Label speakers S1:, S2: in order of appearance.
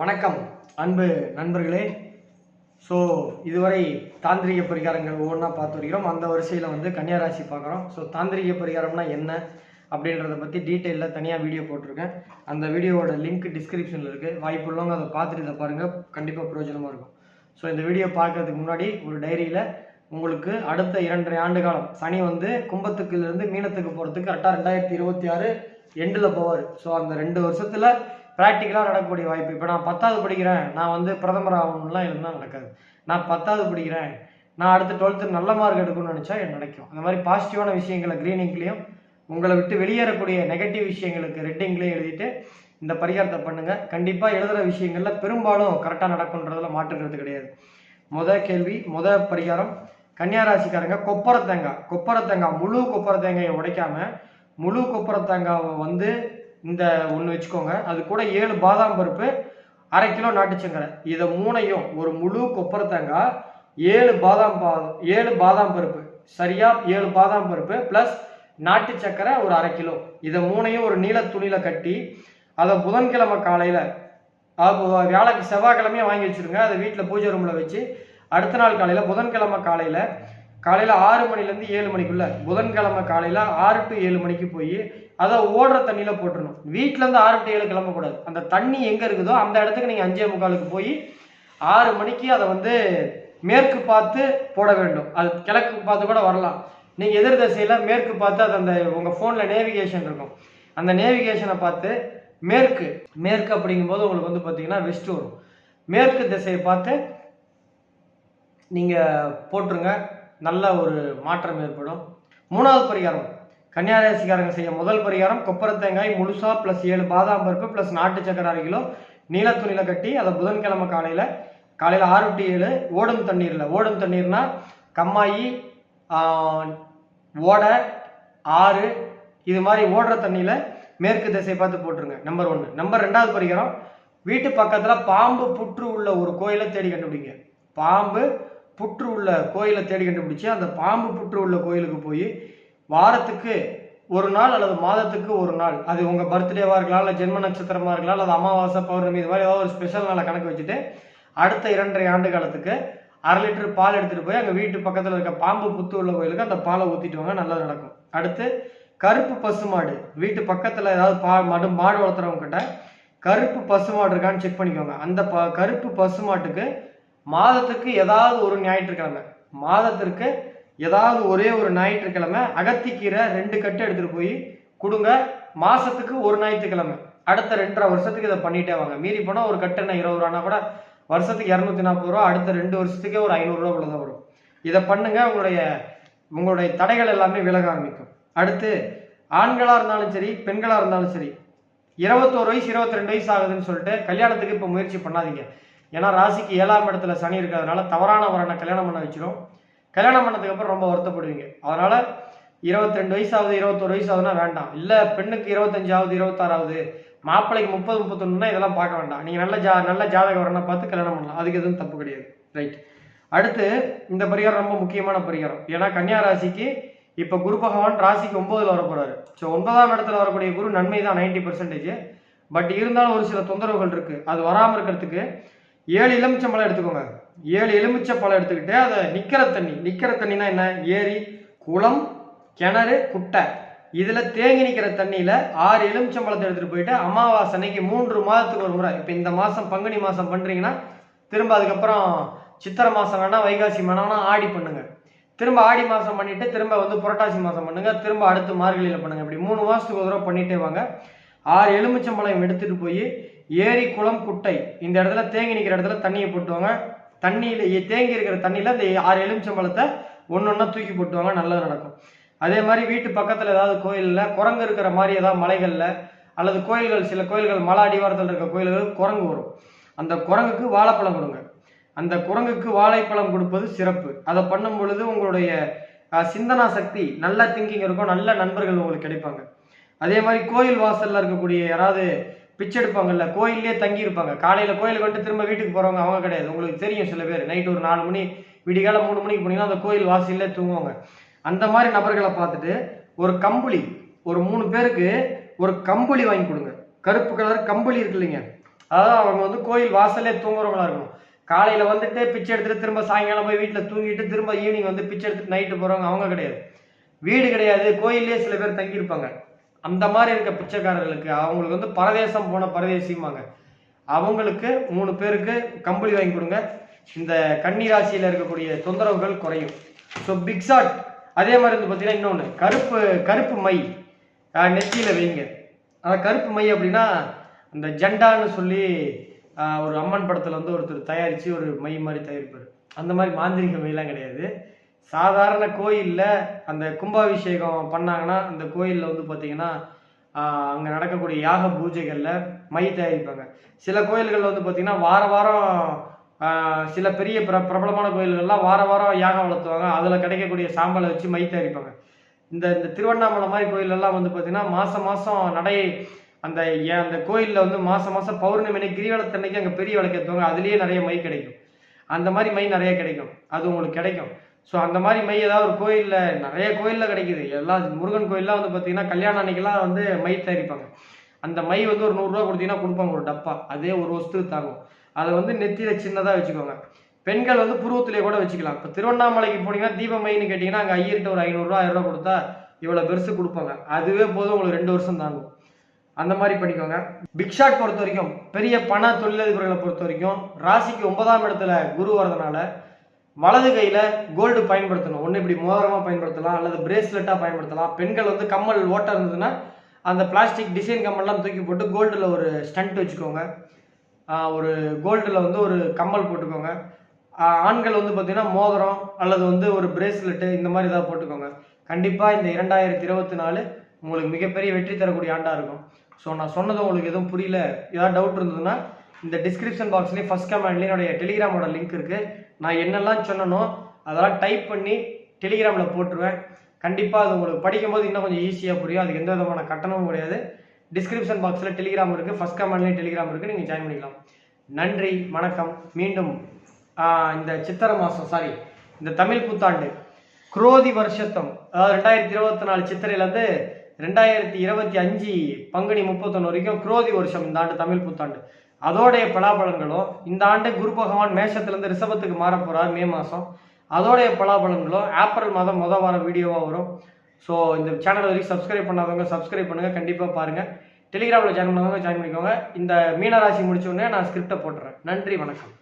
S1: வணக்கம் அன்பு நண்பர்களே. ஸோ இதுவரை தாந்திரிக பரிகாரங்கள் ஒவ்வொன்றா பார்த்து வருகிறோம். அந்த வரிசையில் வந்து கன்னியாராசி பார்க்குறோம். ஸோ தாந்திரிக பரிகாரம்னா என்ன அப்படின்றத பற்றி டீட்டெயிலில் தனியாக வீடியோ போட்டிருக்கேன். அந்த வீடியோவோட லிங்க் டிஸ்கிரிப்ஷனில் இருக்குது வாய்ப்புள்ளவங்க அதை பார்த்துட்டு இதை பாருங்கள் கண்டிப்பாக பிரயோஜனமாக இருக்கும். ஸோ இந்த வீடியோ பார்க்கறதுக்கு முன்னாடி ஒரு டைரியில் உங்களுக்கு அடுத்த இரண்டரை ஆண்டு காலம் சனி வந்து கும்பத்துக்குலேருந்து மீனத்துக்கு போகிறதுக்கு கரெக்டாக ரெண்டாயிரத்தி இருபத்தி ஆறு எண்டில் போவார். ஸோ அந்த ரெண்டு வருஷத்தில் ப்ராக்டிக்கலாக நடக்கக்கூடிய வாய்ப்பு. இப்போ நான் பத்தாவது படிக்கிறேன். நான் வந்து பிரதமர் ஆகணும்லாம் இருந்தால் நடக்காது. நான் பத்தாவது படிக்கிறேன். நான் அடுத்து டுவெல்த்து நல்ல மார்க் எடுக்கணும்னு நினச்சா எனக்கு நடக்கும் அந்த மாதிரி பாசிட்டிவான விஷயங்களை க்ரீனிங்லேயும் உங்களை விட்டு வெளியேறக்கூடிய நெகட்டிவ் விஷயங்களுக்கு ரெட்டிங்லேயும் எழுதிட்டு இந்த பரிகாரத்தை பண்ணுங்கள் கண்டிப்பாக எழுதுகிற விஷயங்களில் பெரும்பாலும் கரெக்டாக நடக்குன்றதில் மாற்றுக்கிறது கிடையாது. முத கேள்வி முத பரிகாரம். கன்னியாராசிக்காரங்க கொப்பரை தேங்காய் கொப்பரை தேங்காய் முழு கொப்பரை தேங்காயை உடைக்காமல் முழு கொப்பரை தேங்காவை வந்து இந்த ஒன்று வச்சுக்கோங்க. அது கூட ஏழு பாதாம் பருப்பு அரை கிலோ நாட்டு சங்கரை இதை மூணையும் ஒரு முழு கொப்பரை தேங்காய் ஏழு பாதாம் பா ஏழு பாதாம் பருப்பு. சரியா ஏழு பாதாம் பருப்பு ப்ளஸ் நாட்டு சக்கரை ஒரு அரை கிலோ. இதை மூணையும் ஒரு நீல துணியில் கட்டி அதை புதன்கிழமை காலையில் அதாவது வியாழக்கு செவ்வாய்க்கிழமையே வாங்கி வச்சுருங்க. அதை வீட்டில் பூஜை ரூமில் வச்சு அடுத்த நாள் காலையில் புதன்கிழமை காலையில் காலையில் ஆறு மணிலேருந்து ஏழு மணிக்குள்ளே புதன்கிழமை காலையில் ஆறு டு ஏழு மணிக்கு போய் அதை ஓடுற தண்ணியில் போட்டுடணும் வீட்டிலேருந்து ஆறு டு ஏழு கிளம்பக்கூடாது. அந்த தண்ணி எங்கே இருக்குதோ அந்த இடத்துக்கு நீங்கள் அஞ்சே முக்காலுக்கு போய் ஆறு மணிக்கு அதை வந்து மேற்கு பார்த்து போட வேண்டும். அது கிழக்கு பார்த்து கூட வரலாம். நீங்கள் எதிர் திசையில் மேற்கு பார்த்து அது அந்த உங்கள் ஃபோனில் நேவிகேஷன் இருக்கும். அந்த நேவிகேஷனை பார்த்து மேற்கு மேற்கு அப்படிங்கும்போது உங்களுக்கு வந்து பார்த்தீங்கன்னா வெஸ்ட் வரும். மேற்கு திசையை பார்த்து நீங்கள் போட்டுருங்க. நல்ல ஒரு மாற்றம் ஏற்படும். மூணாவது பரிகாரம். கன்னியாராசிக்காரங்க செய்ய முதல் பரிகாரம் கொப்பரை தேங்காய் முழுசா ப்ளஸ் ஏழு பாதாம் பருப்பு ப்ளஸ் நாட்டு சக்கரை அரை கிலோ நீல கட்டி அதை புதன்கிழமை காலையில் காலையில் ஆறு டு ஏழு ஓடும் தண்ணீரில். ஓடும் தண்ணீர்னா கம்மாயி ஓடை ஆறு இது மாதிரி ஓடுற தண்ணியில் மேற்கு திசை பார்த்து போட்டுருங்க. நம்பர் ஒன்று நம்பர் ரெண்டாவது பரிகாரம் வீட்டு பக்கத்தில் பாம்பு புற்று உள்ள ஒரு கோயிலை தேடி கண்டுபிடிங்க. பாம்பு புற்று உள்ள கோயிலை தேடி கண்டுபிடிச்சு அந்த பாம்பு புற்று உள்ள கோயிலுக்கு போய் வாரத்துக்கு ஒரு நாள் அல்லது மாதத்துக்கு ஒரு நாள். அது உங்கள் பர்த்டேவாக இருக்கலாம் இல்லை ஜென்ம நட்சத்திரமாக இருக்கலாம் அல்லது அமாவாசை பௌர்ணமி இது மாதிரி ஏதாவது ஒரு ஸ்பெஷல் நாளை கணக்கு வச்சுட்டு அடுத்த இரண்டரை ஆண்டு காலத்துக்கு அரை லிட்டர் பால் எடுத்துகிட்டு போய் அங்கே வீட்டு பக்கத்தில் இருக்க பாம்பு புத்து உள்ள கோயிலுக்கு அந்த பாலை ஊற்றிட்டு வாங்க நல்லது நடக்கும். அடுத்து கருப்பு பசுமாடு வீட்டு பக்கத்தில் ஏதாவது பா மாடு மாடு வளர்த்துறவங்க கிட்ட கருப்பு பசுமாடு இருக்கான்னு செக் பண்ணிக்கோங்க. அந்த ப கருப்பு பசுமாட்டுக்கு மாதத்துக்கு ஏதாவது ஒரு ஞாயிற்றுக்கிழமை. மாதத்திற்கு ஏதாவது ஒரே ஒரு ஞாயிற்றுக்கிழமை அகத்திக்கீரை ரெண்டு கட்டு எடுத்துகிட்டு போய் கொடுங்க. மாசத்துக்கு ஒரு ஞாயிற்றுக்கிழமை. அடுத்த ரெண்டரை வருஷத்துக்கு இதை பண்ணிட்டே வாங்க. மீறி போனால் ஒரு கட்டு என்ன இருபது ரூபானா கூட வருஷத்துக்கு இரநூத்தி நாற்பது ரூபா அடுத்த ரெண்டு வருஷத்துக்கே ஒரு ஐநூறுரூவா தான் வரும். இதை பண்ணுங்க உங்களுடைய உங்களுடைய தடைகள் எல்லாமே விலக ஆரம்பிக்கும். அடுத்து ஆண்களாக இருந்தாலும் சரி பெண்களாக இருந்தாலும் சரி இருபத்தோரு வயசு இருபத்தி ரெண்டு வயசு ஆகுதுன்னு சொல்லிட்டு கல்யாணத்துக்கு இப்போ முயற்சி பண்ணாதீங்க. ஏன்னா ராசிக்கு ஏழாம் இடத்துல சனி இருக்கிறதுனால தவறான வரனை கல்யாணம் பண்ண வச்சிடும் கல்யாணம் பண்ணதுக்கு அப்புறம் ரொம்ப வருத்தப்படுவீங்க. அதனால இருபத்தி ரெண்டு வயசு ஆகுது இருபத்தொரு வயசு ஆகுதுன்னா வேண்டாம். இல்லை பெண்ணுக்கு இருபத்தஞ்சாவது இருபத்தாறாவது மாப்பிள்ளைக்கு முப்பது முப்பத்தொன்னுனா இதெல்லாம் பார்க்க வேண்டாம். நீங்கள் நல்ல ஜா நல்ல ஜாதகம் வரனை பார்த்து கல்யாணம் பண்ணலாம். அதுக்கு எதுவும் தப்பு கிடையாது. ரைட் அடுத்து இந்த பரிகாரம் ரொம்ப முக்கியமான பரிகாரம். ஏன்னா கன்னியா ராசிக்கு இப்போ குரு பகவான் ராசிக்கு ஒன்பதுல வர போறாரு ஸோ ஒன்பதாம் இடத்துல வரக்கூடிய குரு நன்மை தான் நைன்டி பர்சன்டேஜ் பட் இருந்தாலும் ஒரு சில தொந்தரவுகள் இருக்கு. அது வராமல் இருக்கிறதுக்கு ஏழு இளமிச்சம்பளம் எடுத்துக்கோங்க. ஏழு எலுமிச்சை பழம் எடுத்துக்கிட்டு அதை நிக்கிற தண்ணி நிக்கிற தண்ணினா என்ன? ஏரி குளம் கிணறு குட்டை. இதுல தேங்கி நிக்கிற தண்ணியில ஆறு எலுமிச்சம்பழத்தை எடுத்துட்டு போயிட்டு அமாவாசை அன்னைக்கு மூன்று மாதத்துக்கு ஒரு முறை. இப்போ இந்த மாசம் பங்குனி மாசம் பண்றீங்கன்னா திரும்ப அதுக்கப்புறம் சித்திரை மாசம் வேணா வைகாசி வேணா ஆடி பண்ணுங்க. திரும்ப ஆடி மாசம் பண்ணிட்டு திரும்ப வந்து புரட்டாசி மாசம் பண்ணுங்க. திரும்ப அடுத்து மார்கழியில பண்ணுங்க. இப்படி மூணு மாசத்துக்கு ஒரு தடவை பண்ணிட்டே வாங்க. ஆறு எலுமிச்சம்பழம் எடுத்துட்டு போய் ஏரி குளம் குட்டை இந்த இடத்துல தேங்கி நிற்கிற இடத்துல தண்ணியை போட்டுவாங்க. தண்ணியில் தேங்கி இருக்கிற தண்ணியில் அந்த ஆறு எலுமிச்சம்பழத்தை ஒன்று ஒன்றா தூக்கி போட்டுவாங்க நல்லது நடக்கும். அதே மாதிரி வீட்டு பக்கத்தில் ஏதாவது கோயிலில் குரங்கு இருக்கிற மாதிரி ஏதாவது மலைகளில் அல்லது கோயில்கள் சில கோயில்கள் மலை அடிவாரத்தில் இருக்க கோயில்கள் குரங்கு வரும். அந்த குரங்குக்கு வாழைப்பழம் கொடுங்க. அந்த குரங்குக்கு வாழைப்பழம் கொடுப்பது சிறப்பு. அதை பண்ணும் பொழுது உங்களுடைய சிந்தனா சக்தி நல்ல திங்கிங் இருக்கும் நல்ல நண்பர்கள் உங்களுக்கு கிடைப்பாங்க. அதே மாதிரி கோயில் வாசலில் இருக்கக்கூடிய யாராவது பிச்சை எடுப்பாங்கல்ல கோயிலே தங்கியிருப்பாங்க. காலையில் கோயிலுக்கு வந்துட்டு திரும்ப வீட்டுக்கு போகிறவங்க அவங்க கிடையாது. உங்களுக்கு தெரியும் சில பேர். நைட் ஒரு நாலு மணி விடிகால மூணு மணிக்கு போனீங்கன்னா அந்த கோயில் வாசல்ல தூங்குவாங்க. அந்த மாதிரி நபர்களை பார்த்துட்டு ஒரு கம்புளி ஒரு மூணு பேருக்கு ஒரு கம்பளி வாங்கி கொடுங்க. கருப்பு கலர் கம்பளி இருக்கு இல்லைங்க. அதாவது அவங்க வந்து கோயில் வாசல்லே தூங்குறவங்களா இருக்கணும். காலையில வந்துட்டு பிச்சை எடுத்துட்டு திரும்ப சாயங்காலம் போய் வீட்டில் தூங்கிட்டு திரும்ப ஈவினிங் வந்து பிச்சை எடுத்துட்டு நைட்டு போறவங்க அவங்க கிடையாது. வீடு கிடையாது. கோயிலே சில பேர் தங்கியிருப்பாங்க. அந்த மாதிரி இருக்க பிச்சைக்காரர்களுக்கு அவங்களுக்கு வந்து பரதேசம் போன பரதேசிம்பாங்க. அவங்களுக்கு மூணு பேருக்கு கம்பளி வாங்கி கொடுங்க. இந்த கன்னி ராசியில் இருக்கக்கூடிய தொந்தரவுகள் குறையும். ஸோ பிக்ஸாட் அதே மாதிரி வந்து பார்த்தீங்கன்னா இன்னொன்று கருப்பு கருப்பு மை. நெத்தியில் வைங்க. அதாவது கருப்பு மை அப்படின்னா அந்த ஜெண்டான்னு சொல்லி ஒரு அம்மன் படத்தில் வந்து ஒருத்தர் தயாரித்து ஒரு மை மாதிரி தயாரிப்பார். அந்த மாதிரி மாந்திரிக மையெல்லாம் கிடையாது. சாதாரண கோயிலில் அந்த கும்பாபிஷேகம் பண்ணாங்கன்னா அந்த கோயிலில் வந்து பார்த்தீங்கன்னா அங்கே நடக்கக்கூடிய யாக பூஜைகளில் மை தயாரிப்பாங்க. சில கோயில்களில் வந்து பார்த்தீங்கன்னா வார வாரம் சில பெரிய பிர பிரபலமான கோயில்கள்லாம் வார வாரம் யாகம் வளர்த்துவாங்க. அதில் கிடைக்கக்கூடிய சாம்பலை வச்சு மை தயாரிப்பாங்க. இந்த இந்த திருவண்ணாமலை மாதிரி கோயிலெல்லாம் வந்து பார்த்தீங்கன்னா மாதம் மாதம் நடை அந்த ஏ- அந்த கோயிலில் வந்து மாதம் மாதம் பௌர்ணமி அன்னைக்கு கிரிவலத்தன்னைக்கு அங்கே பெரிய விளக்கேற்றுவாங்க அதுலேயே நிறைய மை கிடைக்கும். அந்த மாதிரி மை நிறைய கிடைக்கும். அது உங்களுக்கு கிடைக்கும். ஸோ அந்த மாதிரி மை ஏதாவது ஒரு கோயிலில் நிறைய கோயிலில் கிடைக்குது. எல்லா முருகன் கோயிலெலாம் வந்து பார்த்தீங்கன்னா கல்யாணம் அன்னைக்கெல்லாம் வந்து மை தயாரிப்பாங்க. அந்த மை வந்து ஒரு நூறுரூவா கொடுத்தீங்கன்னா கொடுப்பாங்க. ஒரு டப்பா. அதே ஒரு வஸ்து தாங்கும். அதை வந்து நெத்தியில் சின்னதாக வச்சுக்கோங்க. பெண்கள் வந்து புருவத்திலே கூட வச்சுக்கலாம். இப்போ திருவண்ணாமலைக்கு போனீங்கன்னா தீப மைன்னு கேட்டிங்கன்னா அங்கே ஐயர்கிட்ட ஒரு ஐநூறுரூவா ரூபா கொடுத்தா இவ்வளோ பெருசு கொடுப்பாங்க. அதுவே போதும் உங்களுக்கு ரெண்டு வருஷம் தாங்கும். அந்த மாதிரி பண்ணிக்கோங்க. பிக் ஷாட் பொறுத்த வரைக்கும் பெரிய பண தொழிலதிபர்களை பொறுத்த வரைக்கும் ராசிக்கு ஒன்பதாம் இடத்துல குரு வரதுனால வலது கையில கோல்டு பயன்படுத்தணும். ஒன்று இப்படி மோதிரமா பயன்படுத்தலாம் அல்லது பிரேஸ்லெட்டாக பயன்படுத்தலாம். பெண்கள் வந்து கம்மல் ஓட்டம் இருந்ததுன்னா அந்த பிளாஸ்டிக் டிசைன் கம்மல்லாம் தூக்கி போட்டு கோல்டில் ஒரு ஸ்டண்ட் வச்சுக்கோங்க. ஒரு கோல்டில் வந்து ஒரு கம்மல் போட்டுக்கோங்க. ஆண்கள் வந்து பார்த்தீங்கன்னா மோதிரம் அல்லது வந்து ஒரு பிரேஸ்லெட்டு இந்த மாதிரி ஏதாவது போட்டுக்கோங்க. கண்டிப்பாக இந்த இரண்டாயிரத்தி இருபத்தி நாலு உங்களுக்கு மிகப்பெரிய வெற்றி தரக்கூடிய ஆண்டாக இருக்கும். ஸோ நான் சொன்னது உங்களுக்கு எதுவும் புரியல ஏதாவது டவுட் இருந்ததுன்னா இந்த டிஸ்கிரிப்ஷன் பாக்ஸ்லேயே ஃபஸ்ட் கமெண்ட்லேயும் என்னுடைய டெலிகிராமோட லிங்க் இருக்குது நான் என்னெல்லாம் சொன்னனோ அதெல்லாம் டைப் பண்ணி டெலிகிராமில் போட்டுருவேன். கண்டிப்பாக அது உங்களுக்கு படிக்கும்போது இன்னும் கொஞ்சம் ஈஸியாக புரியும். அதுக்கு எந்த விதமான கட்டணமும் கிடையாது. டிஸ்கிரிப்ஷன் பாக்ஸில் டெலிகிராம் இருக்குது ஃபர்ஸ்ட் கமெண்ட்லேயும் டெலிகிராம் இருக்குது நீங்கள் ஜாயின் பண்ணிக்கலாம். நன்றி வணக்கம். மீண்டும் இந்த சித்திரை மாதம் சாரி இந்த தமிழ் புத்தாண்டு. குரோதி வருஷத்தம். அதாவது ரெண்டாயிரத்தி இருபத்தி நாலு சித்திரையிலேருந்து ரெண்டாயிரத்தி இருபத்தி அஞ்சு பங்குனி முப்பத்தொன்று வரைக்கும் குரோதி வருஷம் இந்த ஆண்டு தமிழ் புத்தாண்டு. அதோடைய பலாபலன்களும் இந்த ஆண்டு குரு பகவான் மேஷத்துலேருந்து ரிஷபத்துக்கு மாற போறார் மே மாதம் அதோடைய பலாபலன்களும் ஏப்ரல் மாதம் முத வாரம் வீடியோவாக வரும். ஸோ இந்த சேனல் வரைக்கும் சப்ஸ்கிரைப் பண்ணாதவங்க சப்ஸ்கிரைப் பண்ணுங்க. கண்டிப்பாக பாருங்க. டெலிகிராமில் ஜாயின் பண்ணாதவங்க ஜாயின் பண்ணிக்கோங்க. இந்த மீனராசி முடிச்ச உடனே நான் ஸ்கிரிப்டை போட்டுறேன். நன்றி வணக்கம்.